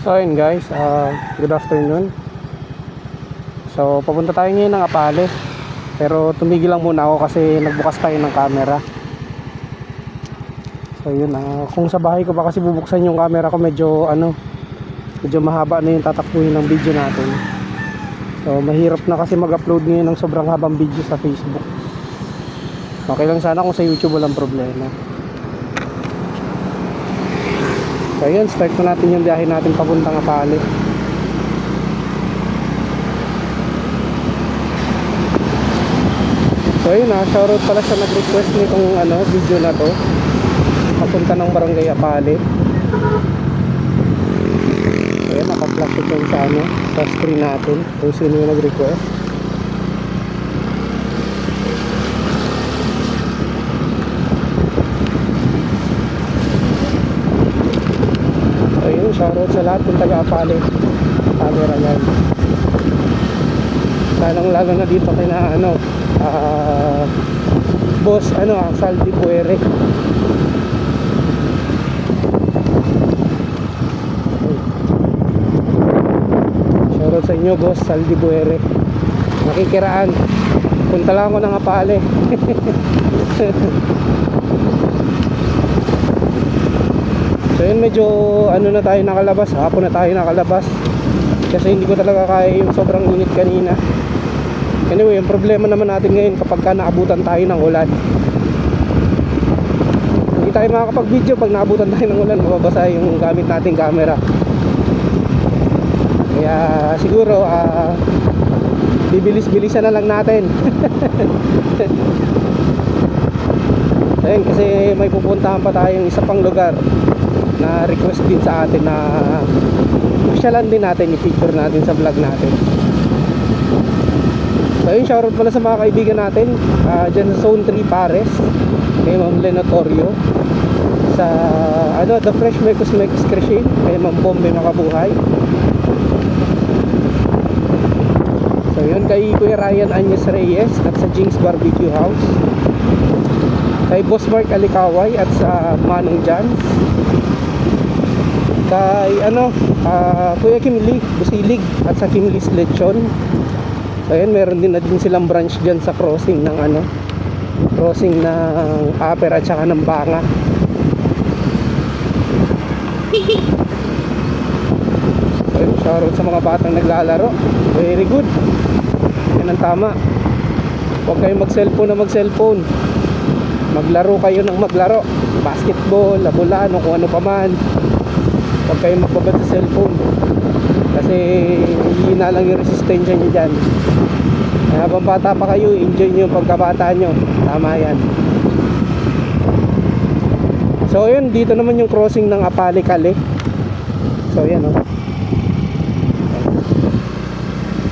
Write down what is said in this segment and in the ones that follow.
So ayun guys, uh, good afternoon. So papunta tayo ngayon ng Apale. Pero tumigil lang muna ako kasi nagbukas tayo ng camera. So yun, ah, kung sa bahay ko pa kasi bubuksan yung camera ko medyo ano, medyo mahaba na yung tatakbuhin ng video natin. So mahirap na kasi mag-upload ngayon ng sobrang habang video sa Facebook. Okay lang sana kung sa YouTube walang problema. So yun, start na natin yung biyahe natin papuntang Apale. So yun ah, shoutout pala sa nag-request nitong ano, video na to. Papunta ng Barangay Apale. Ayan, naka-flash ito sa ano, sa screen natin. Kung sino yung nag-request. So yun, shoutout sa lahat ng taga-Apale. Camera yan. Lalong lalo na dito kina ano, ah, boss ano, ah, Saldi Puere. Shoutout sa inyo, boss Saldi Puere. Nakikiraan. Punta lang ako ng Apale. Yun medyo ano na tayo nakalabas, hapon na tayo nakalabas. Kasi hindi ko talaga kaya yung sobrang init kanina. Anyway, yung problema naman natin ngayon kapag ka naabutan tayo ng ulan. Hindi tayo makakapag-video pag naabutan tayo ng ulan, mababasa yung gamit nating camera. Kaya siguro ah bibilis-bilisan na lang natin. Ayun, kasi may pupuntahan pa tayong isa pang lugar na request din sa atin na pasyalan din natin yung picture natin sa vlog natin. So yun shoutout pala sa mga kaibigan natin. Uh, dyan sa zone 3 Pares. Kay Ma'am Lenatorio sa ano The Fresh Mecos Mecos Crescent kay Ma'am Bombe Makabuhay. So yun kay Kuya Ryan Anyes Reyes at sa Jinx Barbecue House. Kay Boss Mark Alikaway at sa Manong Jans kay ano ah, Kuya Kimli Busilig at sa Kimli's Lechon. So ayun meron din na din silang branch dyan sa crossing ng ano crossing ng Aper at saka ng Banga. Ayun shoutout sa mga batang naglalaro. Very good. Yan ang tama. Huwag kayong mag cellphone na mag cellphone maglaro kayo ng maglaro. Basketball, labulan o kung ano pa man huwag kayong magbabad sa cellphone. Kasi hihina lang yung resistensya nyo dyan. Habang bata pa kayo enjoy nyo yung pagkabata nyo tama yan. So yun dito naman yung crossing ng Apale Kale so yan o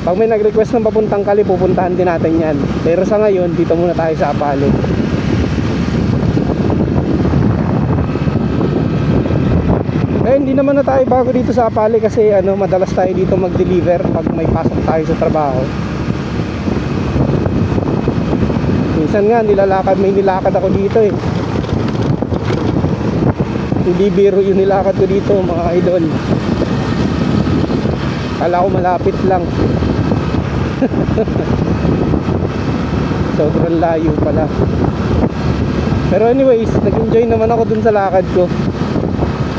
pag may nag-request ng papuntang Kali pupuntahan din natin yan. Pero sa ngayon dito muna tayo sa Apale hindi naman na tayo bago dito sa Apale kasi ano, madalas tayo dito mag-deliver pag may pasok tayo sa trabaho. Minsan nga nilalakad, may nilakad ako dito eh. Hindi biro yung nilakad ko dito mga idol. Kala ko malapit lang. Sobrang layo pala. Pero anyways, nag-enjoy naman ako dun sa lakad ko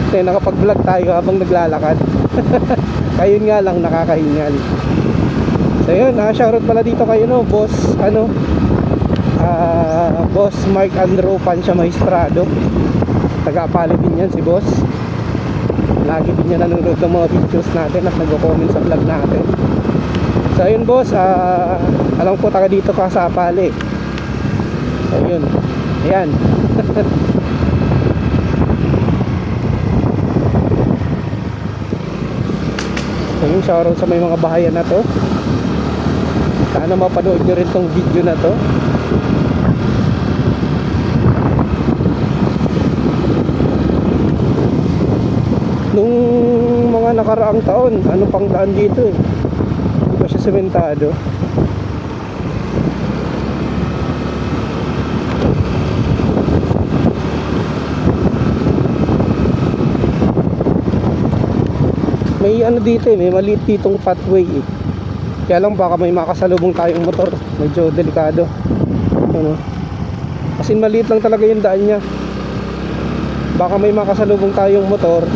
kasi nakapag-vlog tayo habang naglalakad. Ayun nga lang nakakahingal. So yun ah, shoutout pala dito kayo no boss ano ah, boss Mark Andrew Pansya Maestrado taga-apali din yan si boss. Lagi din niya nanonood ng mga videos natin at nag-comment sa vlog natin. So yun boss ah, alam ko taga dito ka sa apali so yun. Ayan Ayun, shoutout sa may mga bahayan na to. Sana mapanood nyo rin tong video na to. Nung mga nakaraang taon, ano pang daan dito eh. Hindi pa siya sementado. May ano dito eh, may maliit ditong pathway eh. Kaya lang baka may makasalubong tayong motor. Medyo delikado. Ano? Kasi maliit lang talaga yung daan niya. Baka may makasalubong tayong motor.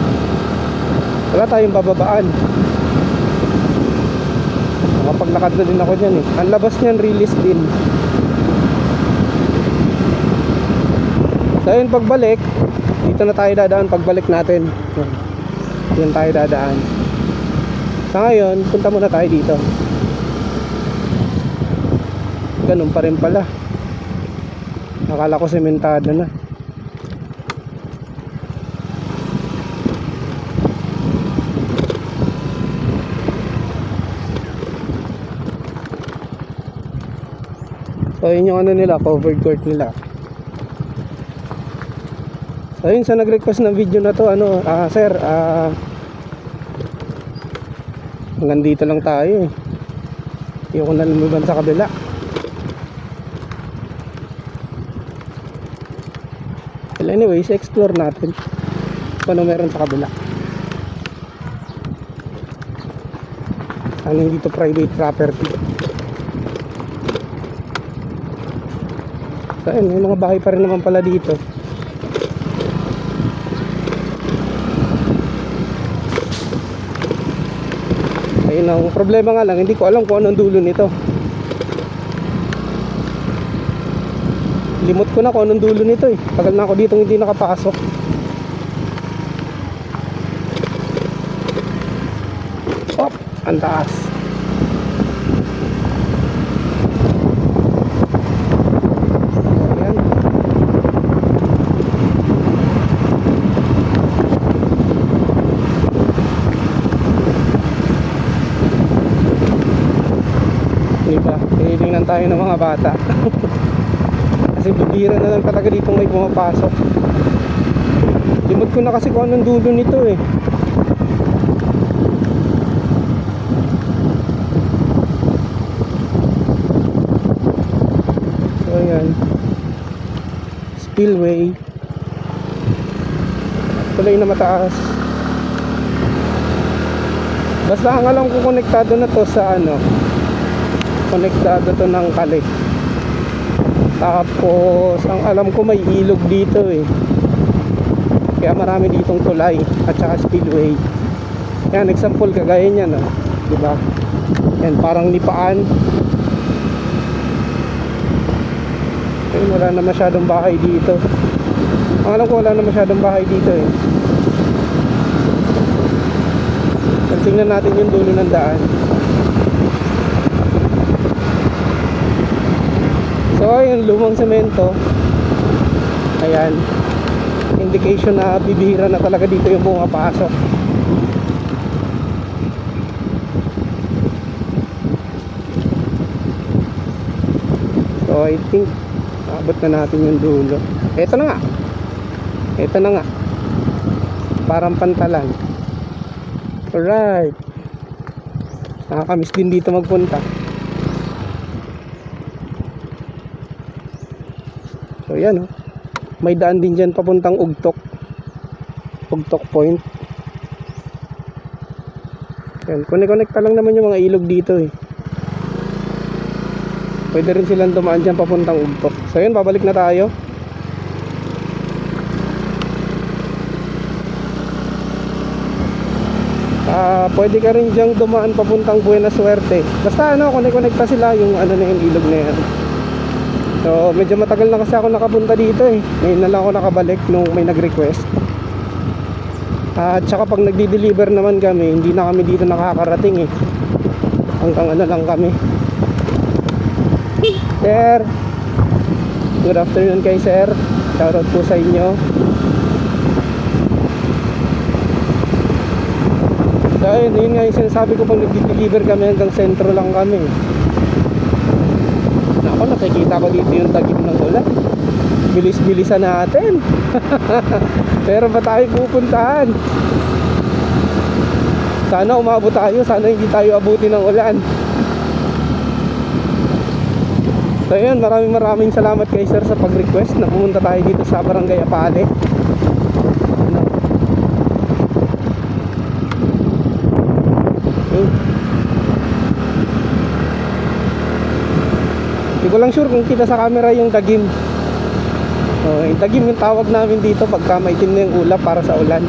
Wala tayong bababaan. Makapaglakad na din ako dyan eh. Ang labas niyan, release din. So yun, pagbalik, dito na tayo dadaan pagbalik natin. Yan. Yan tayo dadaan. Sa ngayon, punta muna tayo dito. Ganun pa rin pala. Akala ko sementado na. So yun yung ano nila, covered court nila. So yun sa nag-request ng video na to, ano, ah sir, ah hanggang dito lang tayo eh. Hindi ko na lumiban sa kabila. Well, anyways, explore natin ano meron sa kabila. Ano hindi to private property. So, ayun, may mga bahay pa rin naman pala dito. Ang problema nga lang, hindi ko alam kung anong dulo nito. Limot ko na kung anong dulo nito eh. Tagal na ako dito hindi nakapasok. Op, ang taas. Ayan. Diba? Tinitingnan tayo ng mga bata. kasi bibira na lang talaga dito may pumapasok. Limot ko na kasi kung anong dulo nito eh. So ayan. Spillway. Tuloy na mataas. Basta ang alam ko konektado na to sa ano, konektado to ng kali tapos ang alam ko may ilog dito eh. Kaya marami ditong tulay at saka spillway. Yan example kagaya niyan no? di ba yan parang nipaan. Ayun, wala na masyadong bahay dito. Ang alam ko wala na masyadong bahay dito eh. Tingnan natin yung dulo ng daan So yung lumang semento. Ayan. Indication na bibihira na talaga dito yung pumapasok So I think Abot na natin yung dulo. Ito na nga. Ito na nga. Parang pantalan. Alright. Nakakamiss din dito magpunta So yan oh. May daan din dyan papuntang Ugtok. Ugtok Point. Yan, kone-connecta lang naman yung mga ilog dito eh. Pwede rin silang dumaan dyan papuntang Ugtok. So yun, babalik na tayo. Ah, pwede ka rin diyang dumaan papuntang Buena Suerte. Basta ano, kone-connecta sila yung ano na yung ilog na yan. So, medyo matagal na kasi ako nakapunta dito eh. Ngayon na lang ako nakabalik nung may nag-request. At saka pag nagdi-deliver naman kami, hindi na kami dito nakakarating eh. Hanggang ano lang kami. Sir! Good afternoon kay sir. Shoutout po sa inyo. So, yun, yun nga yung sinasabi ko pag nagdi-deliver kami hanggang sentro lang kami. Ako nakikita ko dito yung tagib ng ulan. Bilis-bilisan natin. Pero ba tayo pupuntahan? Sana umabot tayo, sana hindi tayo abuti ng ulan. So yun, maraming maraming salamat kay sir sa pag-request na pumunta tayo dito sa Barangay Apale. Ko lang sure kung kita sa camera yung dagim. Oh, yung dagim yung tawag namin dito pagka maitim na yung ulap para sa ulan.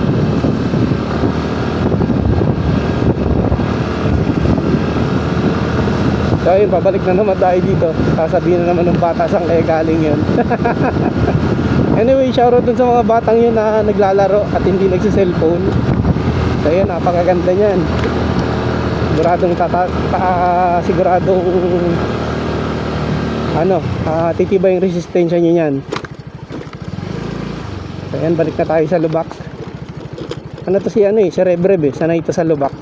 So ayun, pabalik na naman tayo dito. Sasabihin na naman ng bata saan kaya galing yun. anyway, shoutout dun sa mga batang yun na naglalaro at hindi nagsiselfone. So ayun, napakaganda niyan. Siguradong tata, ta, siguradong ano, ah, titibay yung resistensya niya niyan. So ayan, balik na tayo sa lubak. Ano to si ano eh, si Rebreb eh, sanay ito sa lubak.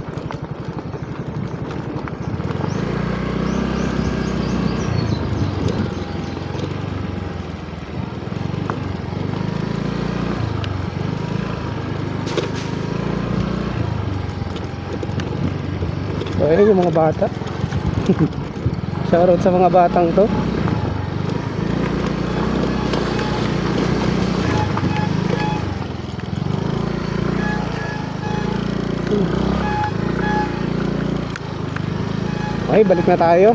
So ayun yung mga bata. Shoutout sa mga batang to. Okay, balik na tayo.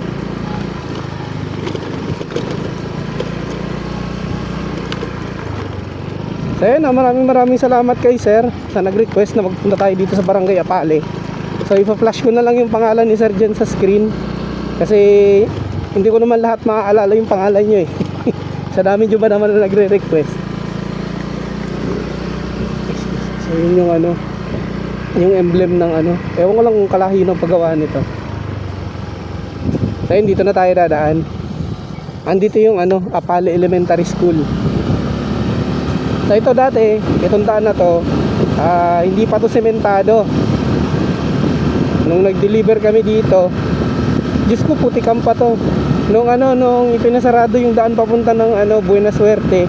So yun, maraming maraming salamat kay sir sa nag-request na magpunta tayo dito sa Barangay Apale. So ipa-flash ko na lang yung pangalan ni sir dyan sa screen kasi hindi ko naman lahat maaalala yung pangalan nyo eh. sa dami nyo ba naman na nagre-request. So yun yung ano, yung emblem ng ano. Ewan ko lang kung kalahi ng paggawa nito. Yun, dito na tayo dadaan. Andito yung ano, Apale Elementary School. So ito dati, itong daan na to, ah, hindi pa to sementado. Nung nag-deliver kami dito, Diyos ko putikan pa to. Nung ano, nung ipinasarado yung daan papunta ng ano, Buena Suerte,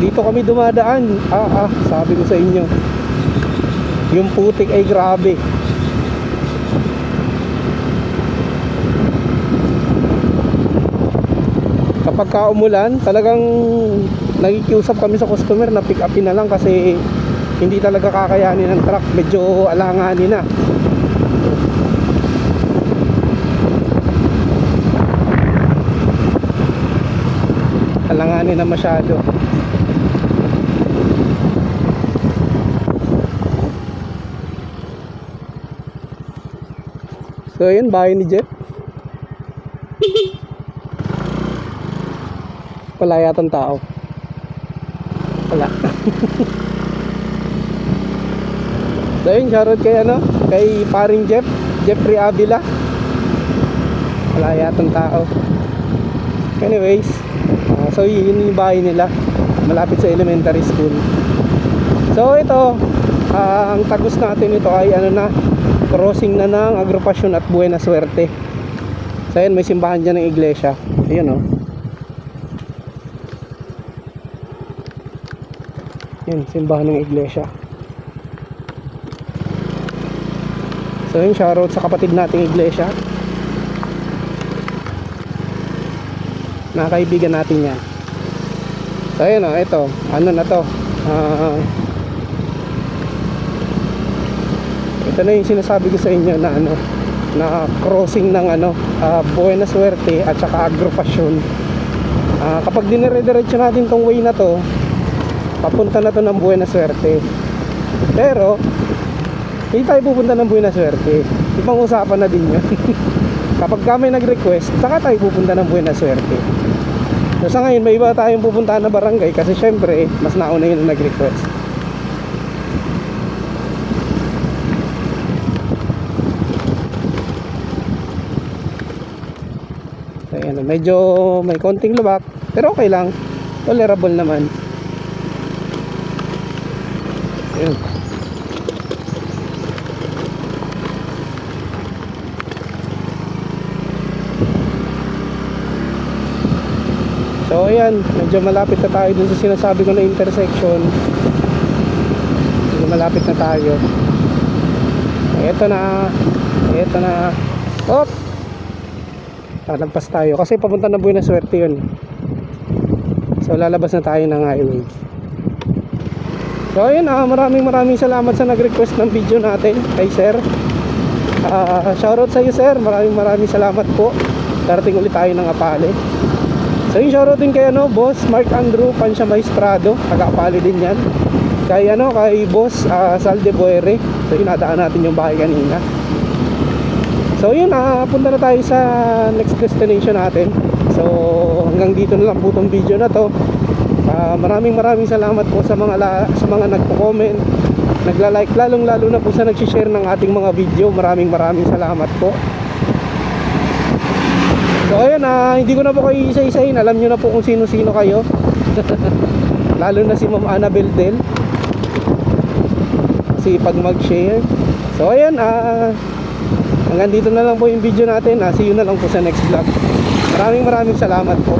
dito kami dumadaan. Ah, ah, sabi ko sa inyo. Yung putik ay grabe. Kapag ka umulan talagang nakikiusap kami sa customer na pick upin na lang kasi hindi talaga kakayanin ng truck. Medyo alanganin na. Alanganin na masyado. So yun bahay ni Jeff Wala yatang tao. Wala. so yun, shoutout kay ano, kay paring Jeff, Jeffrey Avila. Wala yatang tao. Anyways, ah, so yun yung bahay nila. Malapit sa elementary school. So ito, ah, ang tagos natin ito ay ano na, crossing na ng agropasyon at buena suerte. So yun, may simbahan dyan ng iglesia. Ayun oh. Yan, simbahan ng iglesia. So yun, shoutout sa kapatid nating iglesia. Mga kaibigan natin yan. So yun o, ito. Ano na to? Ah, ito na yung sinasabi ko sa inyo na ano na crossing ng ano ah, Buena Suerte at saka Agropasyon. Ah, kapag dinire-diretso natin tong way na to, papunta na to ng Buena Suerte pero hindi tayo pupunta ng Buena Suerte ibang usapan na din yun. Kapag kami nag-request saka tayo pupunta ng Buena Suerte so sa ngayon may iba tayong pupunta na barangay kasi syempre mas nauna yun ang nag-request. So ayan, medyo may konting lubak pero okay lang. Tolerable naman So ayan, medyo malapit na tayo dun sa sinasabi ko na intersection. Medyo malapit na tayo. Ito na. Ito na. Op! Lalagpas tayo kasi papunta na Buena Suerte yun. So lalabas na tayo ng highway. So ayun, ah, maraming maraming salamat sa nag-request ng video natin kay sir. Ah, shoutout sa iyo sir, maraming maraming salamat po. Darating ulit tayo ng Apale. So yung shoutout din kay ano, Boss Mark Andrew Pansya Maestrado, taga-pali din yan. Kay ano, kay Boss uh, Salde Buere. So yun, nadaan natin yung bahay kanina. So yun, ah, punta na tayo sa next destination natin. So hanggang dito na lang po tong video na to. Ah, maraming maraming salamat po sa mga la- sa mga nagko-comment, nagla-like lalong lalo na po sa nag-share ng ating mga video. Maraming maraming salamat po. So ayun, ah, hindi ko na po kayo isa-isahin. Alam niyo na po kung sino-sino kayo. lalo na si Ma'am Annabel Del. Kasi pag mag-share. So ayun, ah, hanggang dito na lang po yung video natin. Ah, see you na lang po sa next vlog. Maraming maraming salamat po.